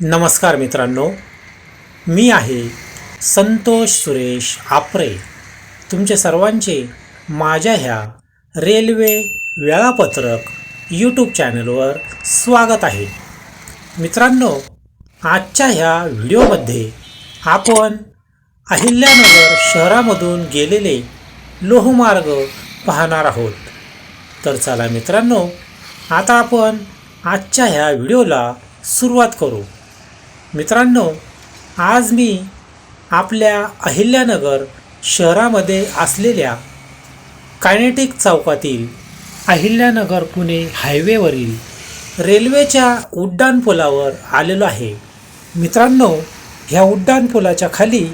नमस्कार मित्रांनो मी आहे संतोष सुरेश आपरे. तुमचे सर्वांचे माझ्या ह्या रेल्वे वेळापत्रक यूट्यूब चॅनलवर स्वागत आहे. मित्रांनो आजच्या ह्या व्हिडिओमध्ये आपण अहिल्यानगर शहरामधून गेलेले लोहमार्ग पाहणार आहोत. तर चला मित्रांनो आता आपण आजच्या ह्या व्हिडिओला सुरुवात करू. मित्रांनो आज मी आपल्या अहिल्यानगर शहरामध्ये असलेल्या कायनेटिक चौकातील अहिल्यानगर पुणे हायवेवरील रेल्वेच्या उड्डाणपुलावर आलेलो आहे. मित्रांनो ह्या उड्डाणपुलाच्या खाली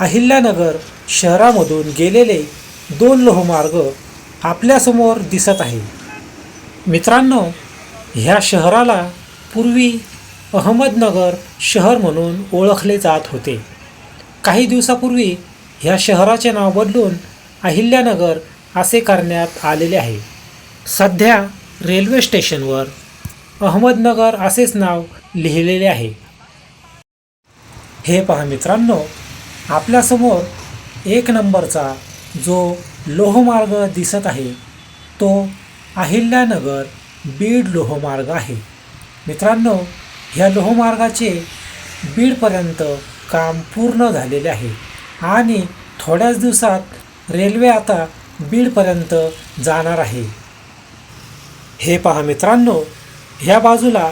अहिल्यानगर शहरामधून गेलेले दोन लोहमार्ग आपल्यासमोर दिसत आहे मित्रांनो ह्या शहराला पूर्वी अहमदनगर शहर म्हणून ओळखले जात होते. काही दिवसापूर्वी ह्या शहराचे नाव बदलून अहिल्यानगर असे करण्यात आलेले आहे. सध्या रेल्वे स्टेशनवर अहमदनगर असेच नाव लिहिलेले आहे. हे पहा मित्रांनो आपल्यासमोर एक नंबरचा जो लोहमार्ग दिसत आहे तो अहिल्यानगर बीड लोहमार्ग आहे. मित्रांनो ह्या लोहमार्गाचे बीडपर्यंत काम पूर्ण झालेले आहे. आणि थोड्याच दिवसात रेल्वे आता बीडपर्यंत जाणार आहे. हे पहा मित्रांनो ह्या बाजूला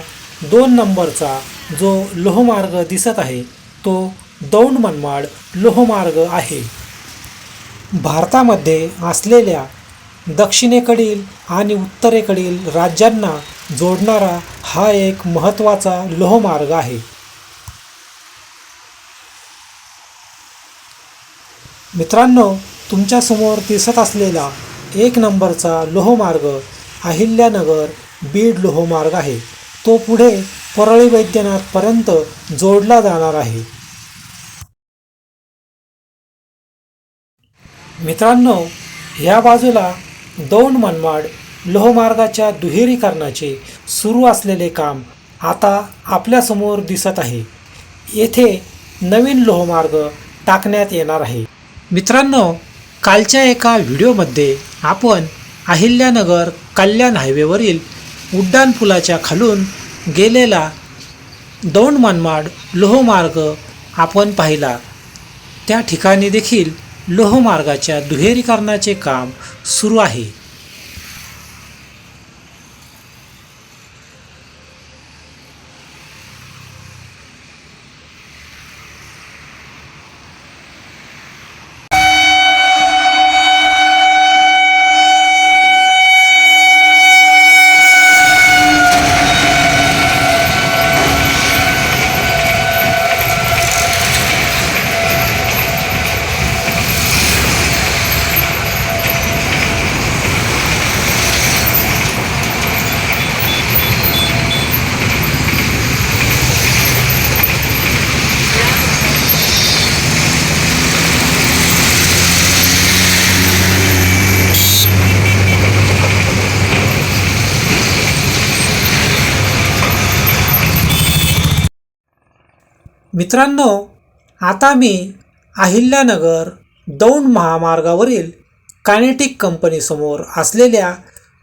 दोन नंबरचा जो लोहमार्ग दिसत आहे तो दौंड मनमाड लोहमार्ग आहे. भारतामध्ये असलेल्या दक्षिणेकडील आणि उत्तरेकडील राज्यांना जोडणारा हा एक महत्त्वाचा लोहमार्ग आहे. मित्रांनो तुमच्यासमोर दिसत असलेला एक नंबरचा लोहमार्ग अहिल्यानगर बीड लोहमार्ग आहे. तो पुढे परळी वैद्यनाथपर्यंत जोडला जाणार आहे. मित्रांनो ह्या बाजूला दौंड मनमाड लोहमार्गाच्या दुहेरीकरणाचे सुरू असलेले काम आता आपल्यासमोर दिसत आहे. येथे नवीन लोहमार्ग टाकण्यात येणार आहे. मित्रांनो कालच्या एका व्हिडिओमध्ये आपण अहिल्यानगर कल्याण हायवेवरील उड्डाणपुलाच्या खालून गेलेला दौंड मनमाड लोहमार्ग आपण पाहिला. त्या ठिकाणी देखील लोहमार्गाच्या दुहेरीकरणाचे काम सुरू आहे. मित्रांनो आता मी अहिल्यानगर दौंड महामार्गावरील कायनेटिक कंपनीसमोर असलेल्या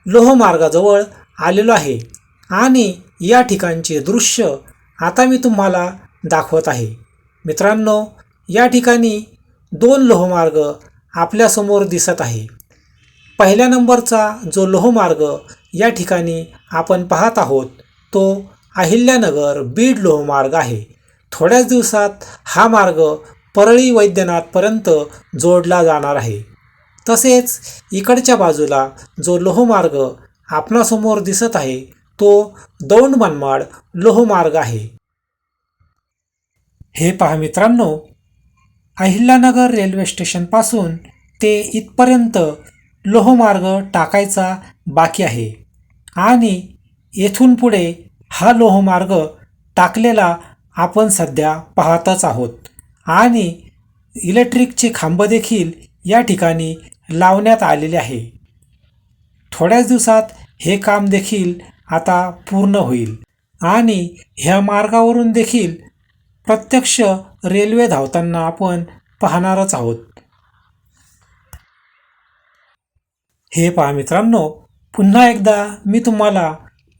लोहमार्गाजवळ आलेलो आहे आणि या ठिकाणचे दृश्य आता मी तुम्हाला दाखवत आहे. मित्रांनो या ठिकाणी दोन लोहमार्ग आपल्यासमोर दिसत आहे. पहिल्या नंबरचा जो लोहमार्ग या ठिकाणी आपण पाहत आहोत तो अहिल्यानगर बीड लोहमार्ग आहे. थोड्याच दिवसात हा मार्ग परळी वैद्यनाथपर्यंत जोडला जाणार आहे. तसेच इकडच्या बाजूला जो लोहमार्ग आपणासमोर दिसत आहे तो दौंड मनमाड लोहमार्ग आहे. हे पहा मित्रांनो अहिल्यानगर रेल्वे स्टेशनपासून ते इथपर्यंत लोहमार्ग टाकायचा बाकी आहे. आणि येथून पुढे हा लोहमार्ग टाकलेला आपण सध्या पाहतच आहोत. आणि इलेक्ट्रिकचे खांब देखील या ठिकाणी लावण्यात आलेले आहे. थोड्याच दिवसात हे काम देखील आता पूर्ण होईल. आणि ह्या मार्गावरून देखील प्रत्यक्ष रेल्वे धावताना आपण पाहणारच आहोत. हे पहा मित्रांनो पुन्हा एकदा मी तुम्हाला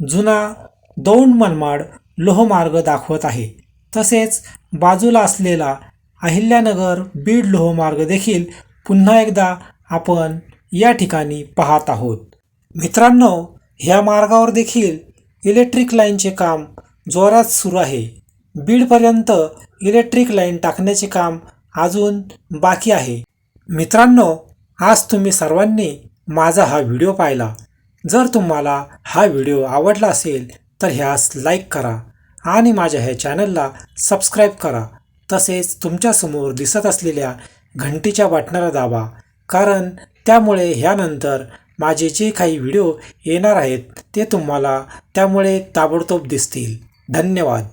जुना दौंड मनमाड लोहमार्ग दाखवत आहे. तसेच बाजूला असलेला अहिल्यानगर बीड लोहमार्ग देखील पुन्हा एकदा आपण या ठिकाणी पाहत आहोत. मित्रांनो ह्या मार्गावर देखील इलेक्ट्रिक लाईनचे काम जोरात सुरू आहे. बीडपर्यंत इलेक्ट्रिक लाईन टाकण्याचे काम अजून बाकी आहे. मित्रांनो आज तुम्ही सर्वांनी माझा हा व्हिडिओ पाहिला. जर तुम्हाला हा व्हिडिओ आवडला असेल तर ह्यास लाईक करा. आणि माझ्या ह्या चॅनलला सबस्क्राईब करा. तसेच तुमच्यासमोर दिसत असलेल्या घंटीच्या बटणाला दाबा कारण त्यामुळे ह्यानंतर माझे जे काही व्हिडिओ येणार आहेत ते तुम्हाला त्यामुळे ताबडतोब दिसतील. धन्यवाद.